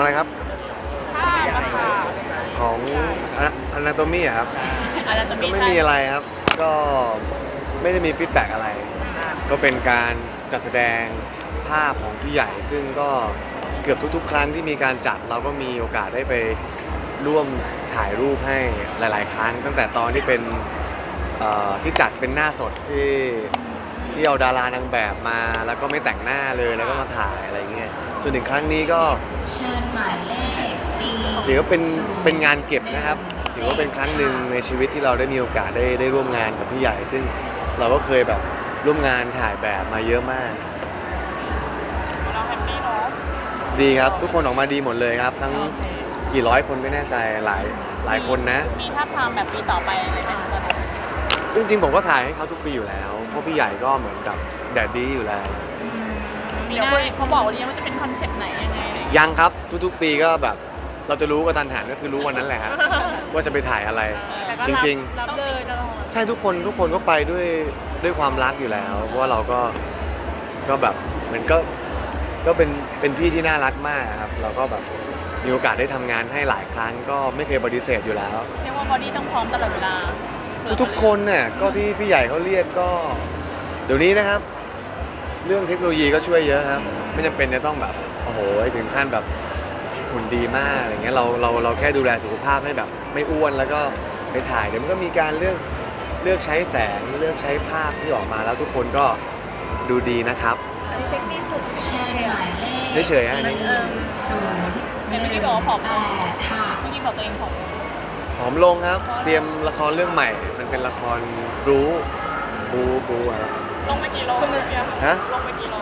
อะไรครับภาพอะค่ะของอนาโตมี่ครับอาจจะก็มีไม่ใช่มีอะไรครับ ก็ไม่ได้มีฟีดแบ็กอะไร ก็เป็นการจัดแสดงภาพของพี่ใหญ่ ซึ่งก็เกือบทุก ๆ ครั้งที่มีการจัดเราก็มีโอกาสได้ไปร่วมถ่ายรูปให้หลาย ๆ ครั้ง ตั้งแต่ตอนที่เป็นเอ่อที่จัดเป็นหน้าสดที่ ที่เอาดารานางแบบมา แล้วก็ไม่แต่งหน้าเลยแล้วก็มาถ่ายอะไรเงี้ยจนถึงครั้งนี้ก็เชิญหมายเลข B ถือว่าเป็นเป็นงานเก็บนะครับถือว่าเป็นครั้งหนึ่งในชีวิตที่เราได้มีโอกาสได้ได้ร่วมงานกับพี่ใหญ่ ซึ่งเราก็เคยแบบร่วมงานถ่ายแบบมาเยอะมาก เราแฮปปี้เนาะดีครับทุกคนออกมาดีหมดเลยครับ ทั้งโอเคกี่ร้อยคนไม่แน่ใจหลายหลายคนนะ มีท่าทางแบบปีต่อไปอะไรไหมคะตอนนี้ จริงๆผมก็ถ่ายให้เขาทุกปีอยู่แล้วเพราะพี่ใหญ่ก็เหมือนกับแดดดี้อยู่แล้วมีหน้าเขาบอกว่ายังว่าจะเป็นคอนเซปต์ไหนยังไงอะไรอย่างเงี้ยยังครับทุกๆ ปีก็แบบ เราจะรู้กันทันหันก็คือรู้วันนั้นแหละฮะว่าจะไปถ่ายอะไรจริงๆรับเลยตลอดใช่ทุกคนทุกคนก็ไปด้วยด้วยความรักอยู่แล้ว เพราะว่าเราก็ก็แบบเหมือนก็ก็เป็นเป็นพี่ที่น่ารักมากครับเราก็แบบมีโอกาสได้ทำงานให้หลายครั้งก็ไม่เคยปฏิเสธอยู่แล้ว เรียกว่าบอดี้ต้องพร้อมตลอดเวลา ทุกๆคนเนี่ยก็ที่พี่ใหญ่เขาเรียกก็ เดี๋ยวนี้นะครับ เรื่องเทคโนโลยีก็ช่วยเยอะครับ ไม่จำเป็นจะต้องแบบโอ้โหถึงขั้นแบบหุ่นดีมากอะไรเงี้ยเราเราเราแค่ดูแลสุขภาพให้แบบ ไม่อ้วนแล้วก็ไปถ่ายเดี๋ยวมันก็มีการเลือกเลือกใช้แสงเลือกใช้ภาพที่ออกมาแล้วทุกคนก็ดูดีนะครับอันนี้เซ็กซี่สุดเชิญหมายเลขเฉยๆฮะอันนี้ศูนย์เห็นเมื่อกี้บอกว่าผอมแปลงดค่ะเมื่อกี้บอกตัวเองผอมลงผอมลงครับ เตรียมละครเรื่องใหม่มัน เป็นละครรู้บูบูครับลงไปกี่โลเมื่อกี้ฮะลงไปกี่โล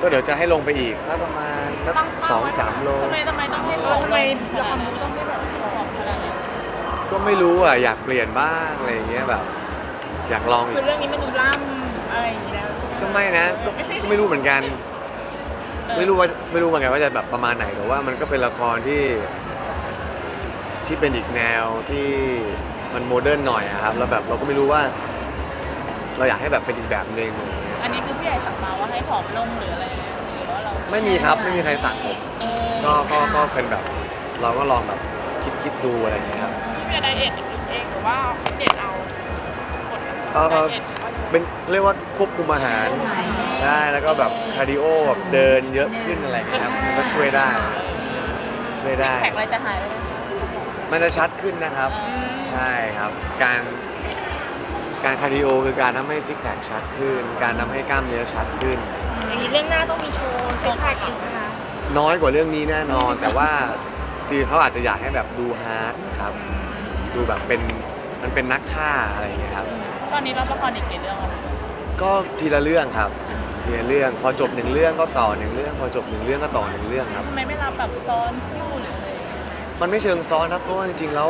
ก็เดี๋ยวจะให้ลงไปอีกสักประมาณสักสองสามโลทำไมทำไมต้องให้ผอมทำไมละครรู้ต้องให้แบบผอมขนาดนั้นก็ไม่รู้อะอยากเปลี่ยนบ้างอะไรอย่างเงี้ยแบบ อยากลองอีคือกเรื่องนี้มันดูล่ำอะไรอย่างนี้แล้วก็ไม่นะก็ก็ไม่รู้เหมือนกัน ไม่รู้ว่าไม่รู้เหมือนกันว่าจะแบบประมาณไหนแต่ว่ามันก็เป็นละครที่ ที่เป็นอีกแนวที่ มันโมเดิร์นหน่อยอะครับแล้วแบบเราก็ไม่รู้ว่า เราอยากให้แบบเป็นอีกแบบหนึ่งอะไรอย่างเงี้ยอันนี้คือผู้ใหญ่สั่งมาว่าให้ผอมลงหรืออะไรหรือว่าเราไม่มีครับไม่มีใครสั่งผมก็ก็ก็เป็นแบบ เราก็ลองแบบคิดคิดดูอะไรอย่างเงี้ยครับพี่ไดเอทเองหรือว่าฟิตเนสเอากดเอ่อไดเอทหรือว่าเป็นเรียกว่าควบคุมอาหารหมายเลขใช่แล้วก็แบบคาร์ดิโอแบบเดินเยอะขึ้นอะไรอย่างเงี้ยครับมันก็ช่วยได้ ช่วยได้ แขกอะไรจะหายไปไหม มันจะชัดขึ้นนะครับ ใช่ครับ การการคาร์ดิโอคือการทำให้ซิกแพคชัดขึ้น การทำให้กล้ามเนื้อชัดขึ้น อย่างนี้เรื่องหน้าต้องมีโชว์เช็คแพคอีกนะคะน้อยกว่าเรื่องนี้แน่นอน แต่ว่าคือเขาอาจจะอยากให้แบบดูฮาร์ดครับ ดูแบบเป็นมันเป็นนักฆ่าอะไรอย่างเงี้ยครับ ตอนนี้รับละครอีกกี่เรื่องแล้วก็ทีละเรื่องครับ ทีละเรื่องพอจบหนึ่งเรื่องก็ต่อหนึ่งเรื่อง พอจบหนึ่งเรื่องก็ต่อหนึ่งเรื่องครับ ทำไมไม่รับแบบซ้อนคู่หรืออะไร มันไม่เชิงซ้อนครับเพราะว่าจริงๆแล้ว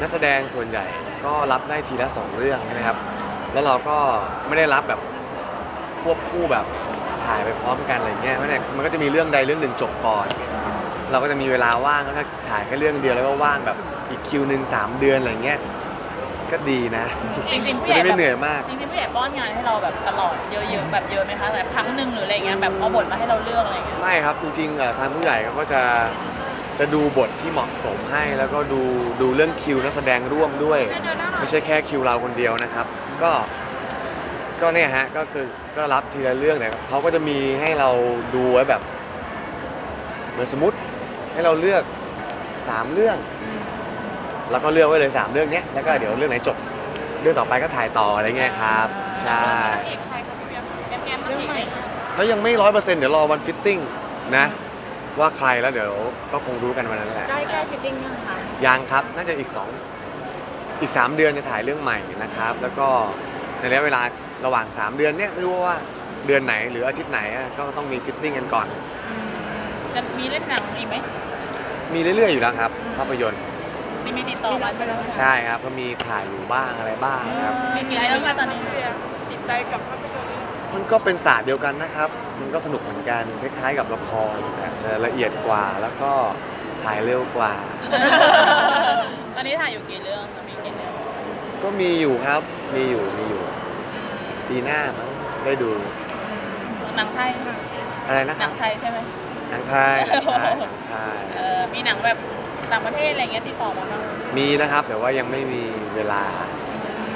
นักแสดงส่วนใหญ่ก็รับได้ทีละสองเรื่องใช่ไหมครับ แล้วเราก็ไม่ได้รับแบบควบคู่แบบถ่ายไปพร้อมกันอะไรเงี้ยมันเนี่ยมันก็จะมีเรื่องใดเรื่องหนึ่งจบก่อน เราก็จะมีเวลาว่างก็ถ่ายแค่เรื่องเดียวแล้วก็ว่างแบบอีกคิวหนึ่งสามเดือนอะไรเงี้ยก็ดีนะจริงๆผู้จะใหญ่ได้แบไม่เหนื่อยบมาก จริงๆผู้ใหญ่ป้อนงานให้เราแบบตลอดเยอะๆแบบเยอะไหมคะแบบครั้งหนึ่งหรืออะไรเงี้ยแบบเอาบทมาให้เราเลือกอะไรเงี้ยไม่ครับจริงๆเอ่อทางผู้ใหญ่เขาก็จะ จะดูบทที่เหมาะสมให้ แล้วก็ดูดูเรื่องคิวนักแสดงร่วมด้วย ไม่ใช่แค่คิวเราคนเดียวนะครับ ก็ก็เนี่ยฮะก็คือก็รับทีละเรื่องแต่เขาก็จะมีให้เราดูไว้แบบเหมือนสมมติให้เราเลือกสามเรื่องแล้วก็เลือกไว้เลยสามเรื่องเนี้ยแล้วก็เดี๋ยวเรื่องไหนจบเรื่องต่อไปก็ถ่ายต่ออะไรเงี้ยครับใช่อีกใครก็เรียกแง้มๆเรื่องใหม่เขายังไม่ร้อยเปอร์เซ็นต์เดี๋ยวรอวันฟิตติ้งนะ ว่าใครแล้วเดี๋ยวก็คงรู้กันวันนั้นแหละ ได้แก้ฟิตติ้งยังคะยังครับ น่าจะอีก 2 อีก 3 เดือนจะถ่ายเรื่องใหม่นะครับ แล้วก็ในระยะเวลาระหว่าง 3 เดือนเนี้ยไม่รู้ว่าเดือนไหนหรืออาทิตย์ไหนอะก็ต้องมีฟิตติ้งกันก่อน จะมีเล่นหนังอีกไหมมีเรื่อยๆอยู่แล้วครับภาพยนตร์ มีมีติดต่อมาใช่ไหมใช่ครับ ก็มีถ่ายอยู่บ้างอะไรบ้างครับ มีกี่เรื่องคะตอนนี้ติดใจกับภาพยนตร์มันก็เป็นศาสตร์เดียวกันนะครับ มันก็สนุกเหมือนกันคล้ายๆ กับละครแต่จะละเอียดกว่าแล้วก็ถ่ายเร็วกว่า ตอนนี้ถ่ายอยู่กี่เรื่องคะมีกี่เรื่องก็มีอยู่ครับมีอยู่มีอยู่ปีหน้ามั้งได้ดูหนังไทยค่ะอะไรนะหคนัรับงไทยใช่ไหมฮหนังไทยหนังไทยหนังไทยเออมีหนังแบบต่างประเทศอะไรเงี้ยติดต่อมาบ้างมีนะครับ แต่ว่ายังไม่มีเวลา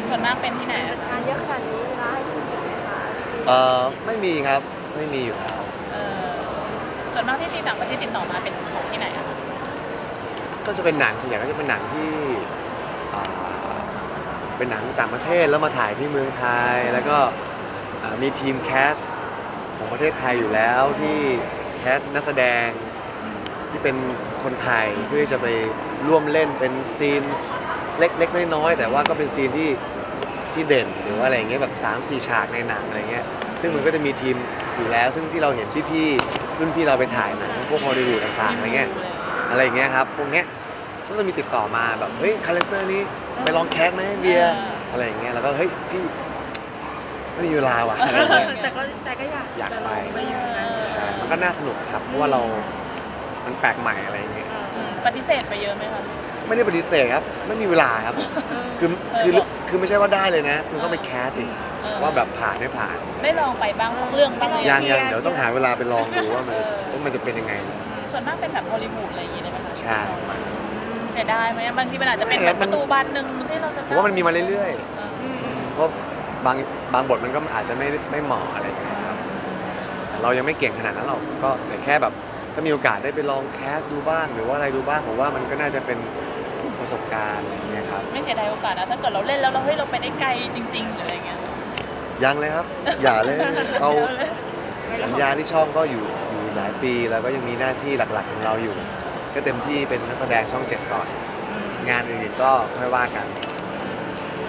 ส่วนมากเป็นที่ไหนอะงานเยอะขนาดนี้ร้ายคุณสิคะเออไม่มีครับ ไม่มีอยู่แล้วเออส่วนมากที่ที่ต่างประเทศติดต่อมาเป็นของที่ไหนอะคะก็จะเป็นหนังส่วนใหญ่ก็จะเป็นหนังที่อ่าเป็นหนังต่างประเทศแล้วมาถ่ายที่เมืองไทย แล้วก็อ่ามีทีมแคสของประเทศไทยอยู่แล้วที่แคสนักแสดงที่เป็นคนไทยเพื่อที่จะไปร่วมเล่นเป็นซีนเล็กๆน้อยๆแต่ว่าก็เป็นซีนที่ที่เด่นหรือว่าอะไรอย่างเงี้ยแบบ3 4 ฉากในหนังอะไรเงี้ยซึ่งมันก็จะมีทีม อยู่แล้ว ซึ่งที่เราเห็นพี่ๆรุ่นพี่เราไปถ่ายหนังพวกฮอลลีวูดต่างๆอะไรเงี้ยอะไรอย่างเงี้ยครับพวกเนี้ยเขาจะมีติดต่อมาแบบเฮ้ยคาแรคเตอร์นี้ไปลองแคสไหมเบียร์อะไรอย่างเงี้ยแล้วก็เฮ้ยพี่ไม่มีเวลาว่ะอะไรอย่างเงี้ยแต่ก็ใจก็อยากอยากไปจะลงไปอยู่นะใช่มันก็น่าสนุกครับเพราะว่าเรา มันแปลกใหม่อะไรอย่างเงี้ยอืมปฏิเสธไปเยอะไหมคะไม่ได้ปฏิเสธครับไม่มีเวลาครับ คือคือคือไม่ใช่ว่าได้เลยนะมันต้องไปแคสอีกเออ ว่าแบบผ่านไม่ผ่าน ได้ลองไปบ้างสักเรื่องบ้างเลยยังยังเดี๋ยวต้องหาเวลาไปลองดูว่ามันว่ามันจะเป็นยังไง ส่วนมากเป็นแบบฮอลลีวูดอะไรอย่างงี้ได้ไหมคะใช่ประมาณนั้นเสียดายไหมบางทีมันอาจจะเป็นไม่แบครับบปมันระตูบานหนึ่งที่เราจะผมว่ามันมีมาเรื่อยเออๆเพราะบางบางบทมันก็อาจจะไม่ไม่เหมาะอะไรอย่างเงี้ยครับแต่เรายังไม่เก่งขนาดนั้นหรอกก็แต่แค่แบบถ้ามีโอกาสได้ไปลองแคสดูบ้างหรือว่าอะไรดูบ้างผมว่ามันก็น่าจะเป็นประสบการณ์อะไรอย่างเงี้ยครับไม่เสียดายโอกาสนะถ้าเกิดเราเล่นแล้วเราเฮ้ยเราไปได้ไกลจริง ๆ หรืออะไรเงี้ย ยังเลยครับ อย่าเลยเอาสัญญาที่ช่องก็อยู่อยู่หลายปีแล้วก็ยังมีหน้าที่หลักๆของเราอยู่ ก็เต็มที่เป็นนักแสดงช่องเจ็ดก่อน งานอื่นๆก็ค่อยว่ากัน